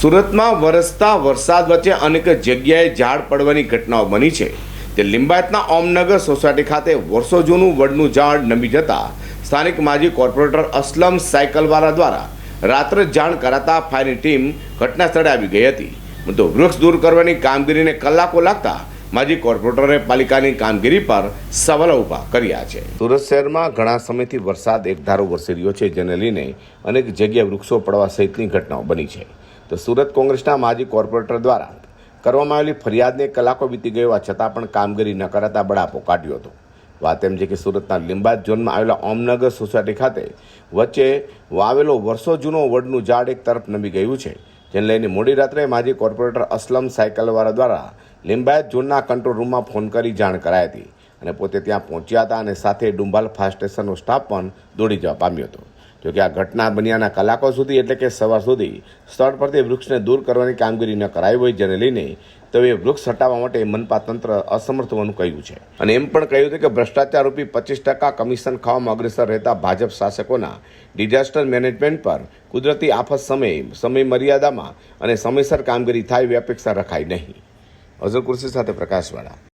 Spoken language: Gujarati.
સુરતમાં વરસતા વરસાદ વચ્ચે અનેક જગ્યાએ ઝાડ પડવાની ઘટનાઓ બની છે. તે લિંબાયતના ઓમનગર સોસાયટી ખાતે વર્ષો જૂનું વડનું ઝાડ નમી જતા સ્થાનિક માજી કોર્પોરેટર અસલમ સાયકલવાળા દ્વારા રાત્રે જાણ કરાતા ફાયરની ટીમ ઘટના સ્થળે આવી ગઈ હતી. તો વૃક્ષ દૂર કરવાની કામગીરીને કલાકો લાગતા માજી કોર્પોરેટરે પાલિકાની કામગીરી પર સવાલો ઊભા કર્યા છે. સુરત શહેરમાં ઘણા સમયથી વરસાદ એકધારો વરસી રહ્યો છે, જેને લઈને અનેક જગ્યાએ વૃક્ષો પડવા સહિતની ઘટનાઓ બની છે. તો સુરત કોંગ્રેસના માજી કોર્પોરેટર દ્વારા કરવામાં આવેલી ફરિયાદને કલાકો વીતી ગયો છતાં પણ કામગીરી ન કરાતા બળાપો કાઢ્યો હતો. વાત એમ છે કે સુરતના લિંબાત ઝોનમાં આવેલા ઓમનગર સોસાયટી ખાતે વચ્ચે વાવેલો વર્ષો જૂનો વડનું ઝાડ એક તરફ નમી ગયું છે, જેને લઈને મોડી રાત્રે માજી કોર્પોરેટર અસલમ સાયકલવાળા દ્વારા લિંબાયત ઝોનના કંટ્રોલ રૂમમાં ફોન કરી જાણ કરાઈ હતી અને પોતે ત્યાં પહોંચ્યા હતા અને સાથે ડુંબાલ ફાયર સ્ટેશનનો સ્ટાફ પણ દોડી જવા પામ્યો હતો. જોકે આ ઘટના બન્યાના કલાકો સુધી એટલે કે સવાર સુધી સ્થળ પરથી વૃક્ષને દૂર કરવાની કામગીરી ન કરાઈ હોય જેને લઈને તેઓએ વૃક્ષ હટાવવા માટે મનપા તંત્ર અસમર્થ હોવાનું કહ્યું છે. અને એમ પણ કહ્યું હતું કે ભ્રષ્ટાચાર રૂપી પચીસ ટકા કમિશન ખાવામાં અગ્રેસર રહેતા ભાજપ શાસકોના ડિઝાસ્ટર મેનેજમેન્ટ પર કુદરતી આફત સમયે સમય મર્યાદામાં અને સમયસર કામગીરી થાય એવી અપેક્ષા રખાય નહીં. અઝર કુર્સી સાથે પ્રકાશવાળા.